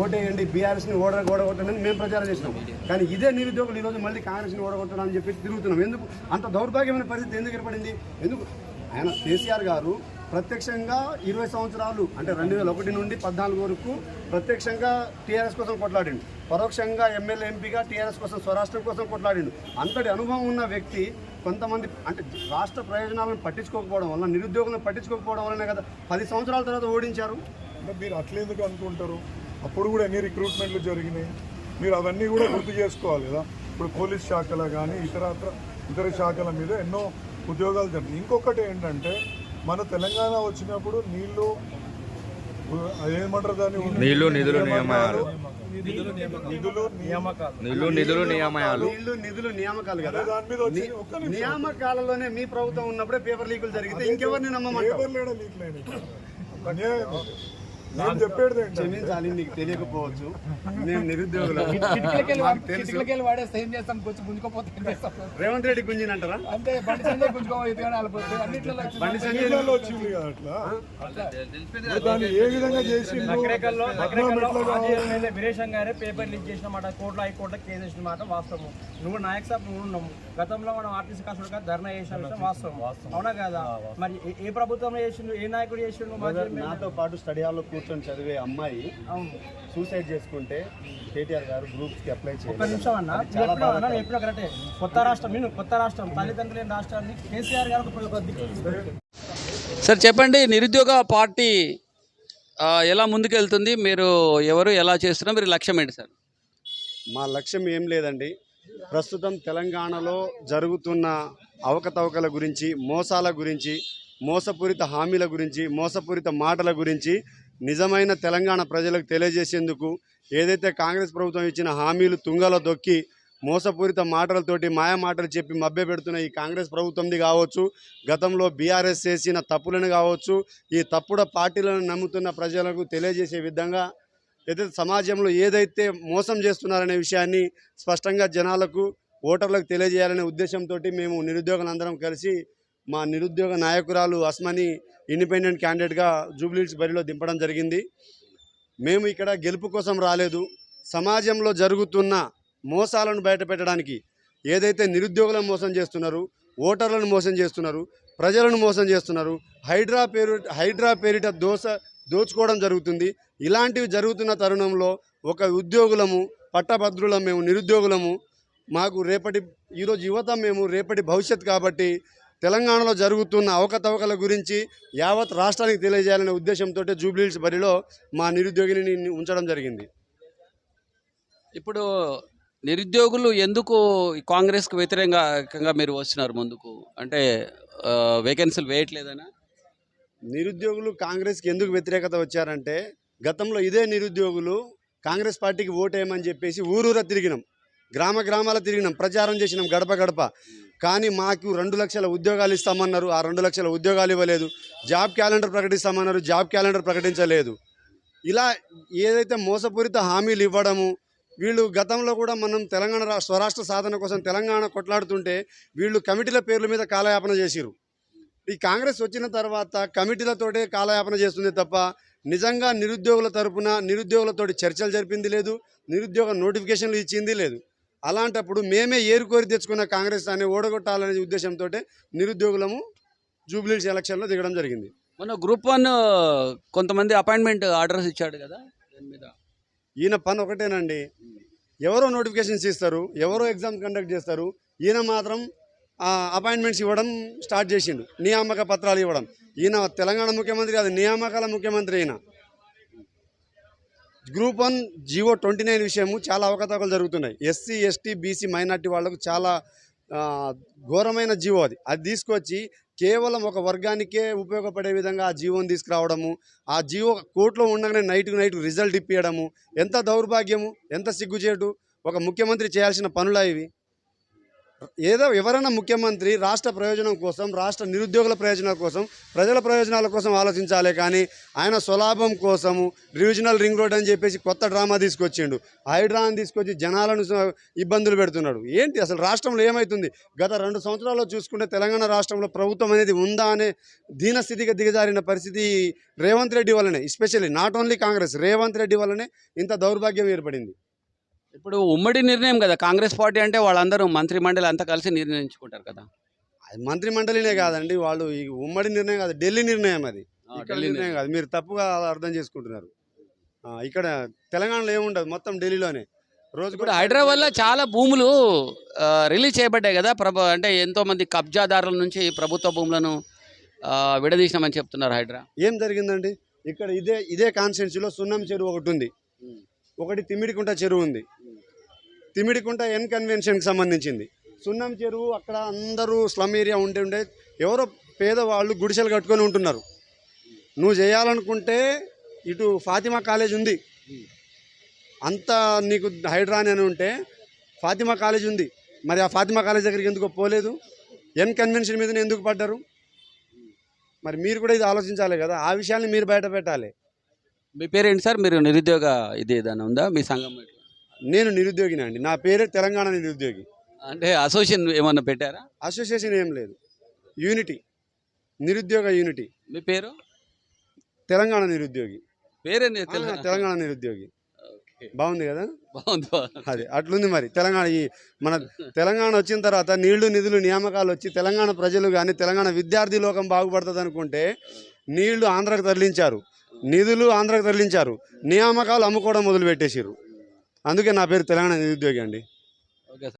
ఓటేయండి బీఆర్ఎస్ని ఓడ ఓడగొట్టండి మేము ప్రచారం చేసినాం. కానీ ఇదే నిరుద్యోగులు ఈరోజు మళ్ళీ కాంగ్రెస్ని ఓడగొట్టడం అని చెప్పి తిరుగుతున్నాం. ఎందుకు? అంత దౌర్భాగ్యమైన పరిస్థితి ఎందుకు ఏర్పడింది? ఎందుకు? ఆయన కేసీఆర్ గారు ప్రత్యక్షంగా ఇరవై సంవత్సరాలు అంటే రెండు వేల ఒకటి నుండి పద్నాలుగు వరకు ప్రత్యక్షంగా టీఆర్ఎస్ కోసం కొట్లాడిండు. పరోక్షంగా ఎమ్మెల్యే ఎంపీగా టీఆర్ఎస్ కోసం స్వరాష్ట్రం కోసం కొట్లాడిండు. అంతటి అనుభవం ఉన్న వ్యక్తి కొంతమంది అంటే రాష్ట్ర ప్రయోజనాలను పట్టించుకోకపోవడం వల్ల నిరుద్యోగులను పట్టించుకోకపోవడం వల్లనే కదా పది సంవత్సరాల తర్వాత ఓడించారు? అంటే మీరు అట్లెందుకు అనుకుంటారు? అప్పుడు కూడా ఎన్ని రిక్రూట్మెంట్లు జరిగినాయి? మీరు అవన్నీ కూడా గుర్తు చేసుకోవాలి కదా. ఇప్పుడు పోలీస్ శాఖలో కానీ ఇతరత్ర ఇతర శాఖల మీద ఎన్నో ఉద్యోగాలు జరిగినాయి. ఇంకొకటి ఏంటంటే మన తెలంగాణ వచ్చినప్పుడు నీళ్ళు ఏమంటారు దాన్ని? నీళ్ళు, నిధులు, నియామకాలు. నిధులు నియామకాలు. నిధులు నిధులు నియామయాలు. నీళ్ళు నిధులు నియామకాలు కదా. నియామకాలలోనే మీ ప్రభుత్వం ఉన్నప్పుడే పేపర్ లీకులు జరిగితే ఇంకెవరిని నమ్మమంటావు నేను చెప్పేది ఏంటంటే క్షమించాలి నీకు తెలియకపోవచ్చు. మేము నిరుద్యోగులు. కిటికీలకెళ్ళి మాకు తెలుసు. కిటికీలకెళ్ళి వాడేస్తే ఏం చేస్తాం? కొంచెం గుంజుకోపోతే ఏం చేస్తాం? రేవంత్ రెడ్డి బండి సంజయ్ గుంజుకోవాలి వెళ్ళిపోతే అన్నింటిలో బండి సంజయ్ ఎన్నికల్లో వచ్చింది కదా అట్లా? మరి దాన్ని ఏ విధంగా వీరేశం గారే పేపర్ లీక్ చేసిన మాట కోర్టులో హైకోర్టులో కేసు వేసిన మాట వాస్తవం నువ్వు నాయక్ సాబ్ నువ్వు ఉన్నావు గతంలో మనం ఆర్టీసీ కాసులుగా ధర్నా చేసిన విషయం వాస్తవం. అవునా కదా? మరి ఏ- ప్రభుత్వంలో చేసిండు ఏ నాయకుడు చేసిండు నాతో పాటు స్టడీ హాల్లో కూర్చొని చదివే అమ్మాయి అవును. సూసైడ్ చేసుకుంటే కేటీఆర్ గారు గ్రూప్స్కి అప్లై ఒక్క చేయాలి. నిమిషం అన్న ఎప్పుడో కరెక్టే. కొత్త రాష్ట్రం నేను కొత్త రాష్ట్రం తల్లిదండ్రులు లేని రాష్ట్రాన్ని కేసీఆర్ గారు సార్ చెప్పండి నిరుద్యోగ పార్టీ ఎలా ముందుకెళ్తుంది? మీరు ఎవరు ఎలా చేస్తున్నారు? మీరు లక్ష్యం ఏంటి సార్? మా లక్ష్యం ఏం లేదండి. ప్రస్తుతం తెలంగాణలో జరుగుతున్న అవకతవకల గురించి మోసాల గురించి మోసపూరిత హామీల గురించి మోసపూరిత మాటల గురించి నిజమైన తెలంగాణ ప్రజలకు తెలియజేసేందుకు ఏదైతే కాంగ్రెస్ ప్రభుత్వం ఇచ్చిన హామీలు తుంగలో దొక్కి మోసపూరిత మాటలతోటి మాయ మాటలు చెప్పి మభ్యపెడుతున్న ఈ కాంగ్రెస్ ప్రభుత్వంది కావచ్చు గతంలో బీఆర్ఎస్ చేసిన తప్పులను కావచ్చు ఈ తప్పుడు పార్టీలను నమ్ముతున్న ప్రజలకు తెలియజేసే విధంగా ఏదైతే సమాజంలో ఏదైతే మోసం చేస్తున్నారనే విషయాన్ని స్పష్టంగా జనాలకు ఓటర్లకు తెలియజేయాలనే ఉద్దేశంతో మేము నిరుద్యోగులందరం కలిసి మా నిరుద్యోగ నాయకురాలు అస్మని ఇండిపెండెంట్ క్యాండిడేట్గా జూబ్లీస్ బరిలో దింపడం జరిగింది. మేము ఇక్కడ గెలుపు కోసం రాలేదు. సమాజంలో జరుగుతున్న మోసాలను బయటపెట్టడానికి ఏదైతే నిరుద్యోగులను మోసం చేస్తున్నారు ఓటర్లను మోసం చేస్తున్నారు ప్రజలను మోసం చేస్తున్నారు హైడ్రా పేరు హైడ్రా పేరిట దోశ దోచుకోవడం జరుగుతుంది. ఇలాంటివి జరుగుతున్న తరుణంలో ఒక ఉద్యోగులము పట్టభద్రులం మేము నిరుద్యోగులము మాకు రేపటి ఈరోజు యువత మేము రేపటి భవిష్యత్ కాబట్టి తెలంగాణలో జరుగుతున్న అవకతవకల గురించి యావత్ రాష్ట్రానికి తెలియజేయాలనే ఉద్దేశంతో జూబ్లీహిల్స్ బరిలో మా నిరుద్యోగిని ఉంచడం జరిగింది. ఇప్పుడు నిరుద్యోగులు ఎందుకు కాంగ్రెస్కు వ్యతిరేకంగా మీరు వస్తున్నారు ముందుకు? అంటే వేకెన్సీలు వేయట్లేదనా? నిరుద్యోగులు కాంగ్రెస్కి ఎందుకు వ్యతిరేకత వచ్చారంటే గతంలో ఇదే నిరుద్యోగులు కాంగ్రెస్ పార్టీకి ఓటేయమని చెప్పేసి ఊరూరా తిరిగినాం. గ్రామ గ్రామాల తిరిగినాం. ప్రచారం చేసినాం గడప గడప. కానీ మాకు రెండు లక్షల ఉద్యోగాలు ఇస్తామన్నారు. ఆ రెండు లక్షల ఉద్యోగాలు ఇవ్వలేదు. జాబ్ క్యాలెండర్ ప్రకటిస్తామన్నారు. జాబ్ క్యాలెండర్ ప్రకటించలేదు. ఇలా ఏదైతే మోసపూరిత హామీలు ఇవ్వడము వీళ్ళు గతంలో కూడా మనం తెలంగాణ స్వరాష్ట్ర సాధన కోసం తెలంగాణ కొట్లాడుతుంటే వీళ్ళు కమిటీల పేర్ల మీద కాలయాపన చేసిరు ఈ కాంగ్రెస్ వచ్చిన తర్వాత కమిటీలతోటే కాలయాపన చేస్తుంది తప్ప నిజంగా నిరుద్యోగుల తరపున నిరుద్యోగులతోటి చర్చలు జరిపింది లేదు. నిరుద్యోగ నోటిఫికేషన్లు ఇచ్చింది లేదు. అలాంటప్పుడు మేమే ఏరుకోరి తెచ్చుకున్న కాంగ్రెస్ అని ఓడగొట్టాలనే ఉద్దేశంతో నిరుద్యోగులము జూబ్లీస్ ఎలక్షన్లో దిగడం జరిగింది. మొన్న గ్రూప్ వన్ కొంతమంది అపాయింట్మెంట్ ఆర్డర్స్ ఇచ్చాడు కదా దాని మీద. ఈయన పని ఒకటేనండి. ఎవరో నోటిఫికేషన్స్ ఇస్తారు ఎవరో ఎగ్జామ్ కండక్ట్ చేస్తారు ఈయన మాత్రం అపాయింట్మెంట్స్ ఇవ్వడం స్టార్ట్ చేసిండు. నియామక పత్రాలు ఇవ్వడం. ఈయన తెలంగాణ ముఖ్యమంత్రి కాదు నియామకాల ముఖ్యమంత్రి ఈయన. Group one GO twenty nine విషయము చాలా అవకతవకలు జరుగుతున్నాయి. ఎస్సీ ఎస్టీ బీసీ మైనార్టీ వాళ్ళకు చాలా ఘోరమైన జీవో అది. అది తీసుకొచ్చి కేవలం ఒక వర్గానికే ఉపయోగపడే విధంగా ఆ జీవోని తీసుకురావడము ఆ జీవో కోర్టులో ఉండగానే నైట్కు నైట్ రిజల్ట్ ఇప్పించడము ఎంత దౌర్భాగ్యము ఎంత సిగ్గుచేటు ఒక ముఖ్యమంత్రి చేయాల్సిన పనులా ఇవి. ఏదో ఎవరైనా ముఖ్యమంత్రి రాష్ట్ర ప్రయోజనం కోసం రాష్ట్ర నిరుద్యోగుల ప్రయోజనాల కోసం ప్రజల ప్రయోజనాల కోసం ఆలోచించాలి కానీ ఆయన స్వలాభం కోసము రీజనల్ రింగ్ రోడ్ అని చెప్పేసి కొత్త డ్రామా తీసుకొచ్చిండు. హైడ్రాని తీసుకొచ్చి జనాలను ఇబ్బందులు పెడుతున్నాడు. ఏంటి అసలు రాష్ట్రంలో ఏమవుతుంది గత రెండు సంవత్సరాల్లో చూసుకుంటే తెలంగాణ రాష్ట్రంలో ప్రభుత్వం అనేది ఉందా అనే దీనస్థితిగా దిగజారిన పరిస్థితి రేవంత్ రెడ్డి వల్లనే especially not only Congress Revanth Reddy వల్లనే ఇంత దౌర్భాగ్యం ఏర్పడింది. ఇప్పుడు ఉమ్మడి నిర్ణయం కదా కాంగ్రెస్ పార్టీ అంటే వాళ్ళందరూ మంత్రి మండలి అంతా కలిసి నిర్ణయించుకుంటారు కదా. అది మంత్రి మండలినే కాదండి వాళ్ళు ఈ ఉమ్మడి నిర్ణయం కాదు ఢిల్లీ నిర్ణయం అది. ఇక్కడ ఢిల్లీ నిర్ణయం కాదు. మీరు తప్పుగా అర్థం చేసుకుంటున్నారు. ఆ, ఇక్కడ తెలంగాణలో ఏముండదు మొత్తం ఢిల్లీలోనే. రోజు ఇప్పుడు హైదరాబాద్లో చాలా భూములు ఆ, రిలీజ్ చేయబడ్డాయి కదా ప్రభు అంటే ఎంతో మంది కబ్జాదారుల నుంచి ప్రభుత్వ భూములను ఆ, విడదీసినామని చెప్తున్నారు హైడ్రా. ఏం జరిగిందండి? ఇక్కడ ఇదే ఇదే కాన్స్టిట్యున్సీలో సున్నం చెరువు ఒకటి ఉంది. ఒకటి తిమిడికుంట చెరువు ఉంది. తిమిడికుంట ఎన్ కన్వెన్షన్కి సంబంధించింది. సున్నం చెరువు అక్కడ అందరూ స్లమ్ ఏరియా ఉంటే ఉండే ఎవరో పేదవాళ్ళు గుడిసెలు కట్టుకొని ఉంటున్నారు. నువ్వు చేయాలనుకుంటే ఇటు ఫాతిమా కాలేజ్ ఉంది. అంత నీకు హైడ్రాని అని ఉంటే ఫాతిమా కాలేజ్ ఉంది. మరి ఆ ఫాతిమా కాలేజ్ దగ్గరికి ఎందుకు పోలేదు? ఎన్ కన్వెన్షన్ మీద ఎందుకు పడ్డారు? మరి మీరు కూడా ఇది ఆలోచించాలి కదా. ఆ విషయాన్ని మీరు బయట పెట్టాలి. మీ పేరేంటి సార్? మీరు నిరుద్యోగ ఇది ఏదైనా ఉందా? మీ సంఘం నేను నిరుద్యోగిని అండి. నా పేరే తెలంగాణ నిరుద్యోగి. అంటే అసోసియేషన్ ఏమన్నా పెట్టారా? అసోసియేషన్ ఏం లేదు. యూనిటీ నిరుద్యోగ యూనిటీ మీ పేరు? తెలంగాణ నిరుద్యోగి. పేరే ఆ, తెలంగాణ. నిరుద్యోగి. బాగుంది కదా? బాగుంది బాగుంది. అది అట్లుంది మరి. తెలంగాణ ఈ మన తెలంగాణ వచ్చిన తర్వాత నీళ్ళు నిధులు నియామకాలు వచ్చి తెలంగాణ ప్రజలు కానీ తెలంగాణ విద్యార్థి లోకం బాగుపడుతుంది అనుకుంటే నీళ్ళు ఆంధ్రాకు తరలించారు. నిధులు ఆంధ్రాకు తరలించారు. నియామకాలు అమ్ముకోవడం మొదలు పెట్టేసారు అందుకే నా పేరు తెలంగాణ నిరుద్యోగి అండి. Okay sir.